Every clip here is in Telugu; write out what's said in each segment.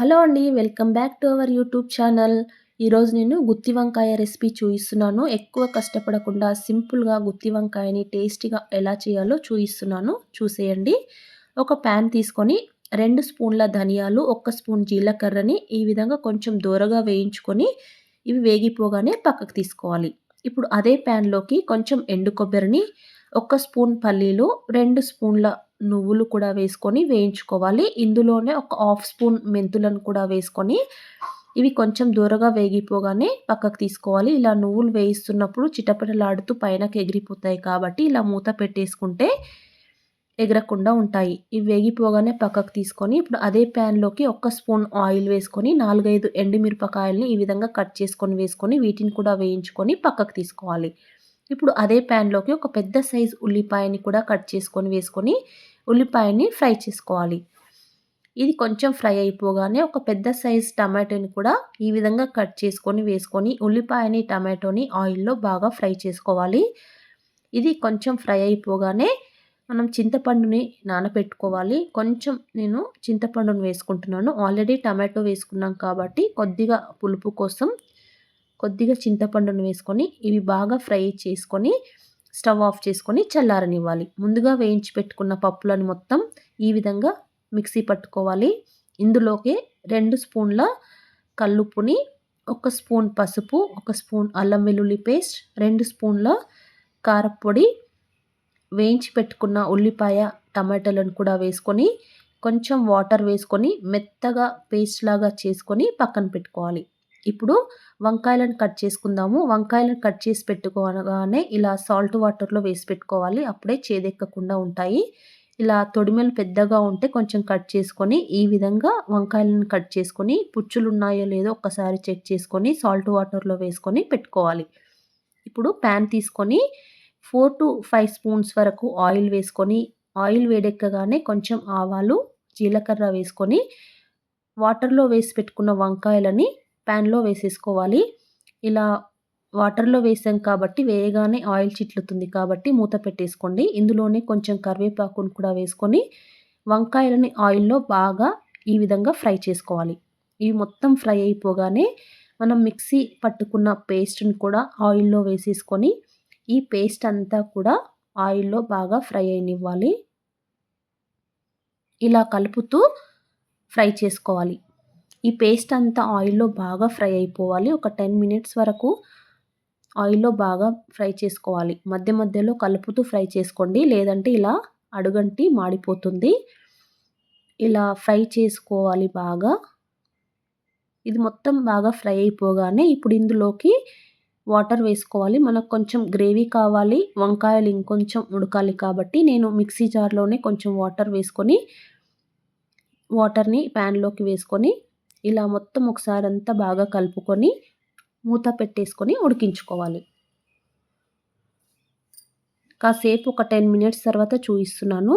హలో అండి welcome back to our YouTube channel. ఈరోజు నేను గుత్తి వంకాయ రెసిపీ చూపిస్తున్నాను ఎక్కువ కష్టపడకుండా సింపుల్గా గుత్తి వంకాయని టేస్టీగా ఎలా చేయాలో చూపిస్తున్నాను చూసేయండి. ఒక ప్యాన్ తీసుకొని రెండు స్పూన్ల ధనియాలు ఒక స్పూన్ జీలకర్రని ఈ విధంగా కొంచెం దూరగా వేయించుకొని ఇవి వేగిపోగానే పక్కకు తీసుకోవాలి. ఇప్పుడు అదే ప్యాన్లోకి కొంచెం ఎండు కొబ్బరిని ఒక స్పూన్ పల్లీలు రెండు స్పూన్ల నువ్వులు కూడా వేసుకొని వేయించుకోవాలి. ఇందులోనే ఒక హాఫ్ స్పూన్ మెంతులను కూడా వేసుకొని ఇవి కొంచెం దూరగా వేగిపోగానే పక్కకు తీసుకోవాలి. ఇలా నువ్వులు వేయిస్తున్నప్పుడు చిటపటలాడుతూ పైనకి ఎగిరిపోతాయి కాబట్టి ఇలా మూత పెట్టేసుకుంటే ఎగరకుండా ఉంటాయి. ఇవి వేగిపోగానే పక్కకు తీసుకొని ఇప్పుడు అదే ప్యాన్లోకి ఒక్క స్పూన్ ఆయిల్ వేసుకొని నాలుగైదు ఎండుమిరపకాయలని ఈ విధంగా కట్ చేసుకొని వేసుకొని వీటిని కూడా వేయించుకొని పక్కకు తీసుకోవాలి. ఇప్పుడు అదే ప్యాన్లోకి ఒక పెద్ద సైజు ఉల్లిపాయని కూడా కట్ చేసుకొని వేసుకొని ఉల్లిపాయని ఫ్రై చేసుకోవాలి. ఇది కొంచెం ఫ్రై అయిపోగానే ఒక పెద్ద సైజ్ టమాటోని కూడా ఈ విధంగా కట్ చేసుకొని వేసుకొని ఉల్లిపాయని టమాటోని ఆయిల్లో బాగా ఫ్రై చేసుకోవాలి. ఇది కొంచెం ఫ్రై అయిపోగానే మనం చింతపండుని నానబెట్టుకోవాలి. కొంచెం నేను చింతపండుని వేసుకుంటున్నాను. ఆల్రెడీ టమాటో వేసుకున్నాం కాబట్టి కొద్దిగా పులుపు కోసం కొద్దిగా చింతపండును వేసుకొని ఇవి బాగా ఫ్రై చేసుకొని స్టవ్ ఆఫ్ చేసుకొని చల్లారనివ్వాలి. ముందుగా వేయించి పెట్టుకున్న పప్పులను మొత్తం ఈ విధంగా మిక్సీ పట్టుకోవాలి. ఇందులోకి రెండు స్పూన్ల కల్లుప్పుని ఒక స్పూన్ పసుపు ఒక స్పూన్ అల్లం వెల్లుల్లి పేస్ట్ రెండు స్పూన్ల కారపొడి వేయించి పెట్టుకున్న ఉల్లిపాయ టమాటాలను కూడా వేసుకొని కొంచెం వాటర్ వేసుకొని మెత్తగా పేస్ట్ లాగా చేసుకొని పక్కన పెట్టుకోవాలి. ఇప్పుడు వంకాయలను కట్ చేసుకుందాము. వంకాయలను కట్ చేసి పెట్టుకోగానే ఇలా సాల్ట్ వాటర్లో వేసి పెట్టుకోవాలి. అప్పుడే చేదెక్కకుండా ఉంటాయి. ఇలా తొడిమెలు పెద్దగా ఉంటే కొంచెం కట్ చేసుకొని ఈ విధంగా వంకాయలను కట్ చేసుకొని పుచ్చులు ఉన్నాయో లేదో ఒక్కసారి చెక్ చేసుకొని సాల్ట్ వాటర్లో వేసుకొని పెట్టుకోవాలి. ఇప్పుడు ప్యాన్ తీసుకొని ఫోర్ టు ఫైవ్ స్పూన్స్ వరకు ఆయిల్ వేసుకొని ఆయిల్ వేడెక్కగానే కొంచెం ఆవాలు జీలకర్ర వేసుకొని వాటర్లో వేసి పెట్టుకున్న వంకాయలని ప్యాన్లో వేసేసుకోవాలి. ఇలా వాటర్లో వేసాం కాబట్టి వేయగానే ఆయిల్ చిట్లుతుంది కాబట్టి మూత పెట్టేసుకోండి. ఇందులోనే కొంచెం కరివేపాకును కూడా వేసుకొని వంకాయలని ఆయిల్లో బాగా ఈ విధంగా ఫ్రై చేసుకోవాలి. ఇవి మొత్తం ఫ్రై అయిపోగానే మనం మిక్సీ పట్టుకున్న పేస్ట్ని కూడా ఆయిల్లో వేసేసుకొని ఈ పేస్ట్ అంతా కూడా ఆయిల్లో బాగా ఫ్రై అయినివ్వాలి. ఇలా కలుపుతూ ఫ్రై చేసుకోవాలి. ఈ పేస్ట్ అంతా ఆయిల్లో బాగా ఫ్రై అయిపోవాలి. ఒక టెన్ మినిట్స్ వరకు ఆయిల్లో బాగా ఫ్రై చేసుకోవాలి. మధ్య మధ్యలో కలుపుతూ ఫ్రై చేసుకోండి. లేదంటే ఇలా అడుగంటి మాడిపోతుంది. ఇలా ఫ్రై చేసుకోవాలి బాగా. ఇది మొత్తం బాగా ఫ్రై అయిపోగానే ఇప్పుడు ఇందులోకి వాటర్ వేసుకోవాలి. మనకు కొంచెం గ్రేవీ కావాలి. వంకాయలు ఇంకొంచెం ఉడకాలి కాబట్టి నేను మిక్సీ జార్లోనే కొంచెం వాటర్ వేసుకొని వాటర్ని ప్యాన్లోకి వేసుకొని ఇలా మొత్తం ఒకసారి అంతా బాగా కలుపుకొని మూత పెట్టేసుకొని ఉడికించుకోవాలి. కాసేపు ఒక టెన్ మినిట్స్ తర్వాత చూపిస్తున్నాను.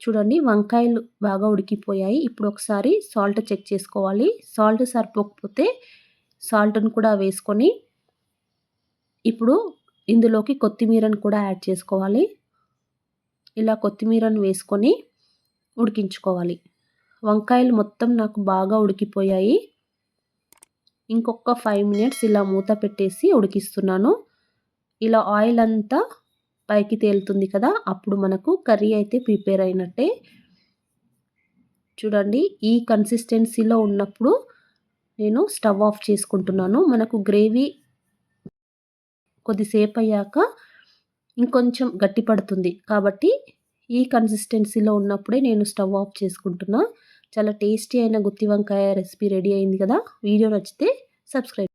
చూడండి వంకాయలు బాగా ఉడికిపోయాయి. ఇప్పుడు ఒకసారి సాల్ట్ చెక్ చేసుకోవాలి. సాల్ట్ సరిపోకపోతే సాల్ట్ని కూడా వేసుకొని ఇప్పుడు ఇందులోకి కొత్తిమీరను కూడా యాడ్ చేసుకోవాలి. ఇలా కొత్తిమీరను వేసుకొని ఉడికించుకోవాలి. వంకాయలు మొత్తం నాకు బాగా ఉడికిపోయాయి. ఇంకొక ఫైవ్ మినిట్స్ ఇలా మూత పెట్టేసి ఉడికిస్తున్నాను. ఇలా ఆయిల్ అంతా పైకి తేలుతుంది కదా అప్పుడు మనకు కర్రీ అయితే ప్రిపేర్ అయినట్టే. చూడండి ఈ కన్సిస్టెన్సీలో ఉన్నప్పుడు నేను స్టవ్ ఆఫ్ చేసుకుంటున్నాను. మనకు గ్రేవీ కొద్దిసేపు అయ్యాక ఇంకొంచెం గట్టి పడుతుంది కాబట్టి ఈ కన్సిస్టెన్సీలో ఉన్నప్పుడే నేను స్టవ్ ఆఫ్ చేసుకుంటున్నా. చాలా టేస్టీ అయిన గుత్తి వంకాయ రెసిపీ రెడీ అయింది కదా. వీడియో నచ్చితే సబ్స్క్రైబ్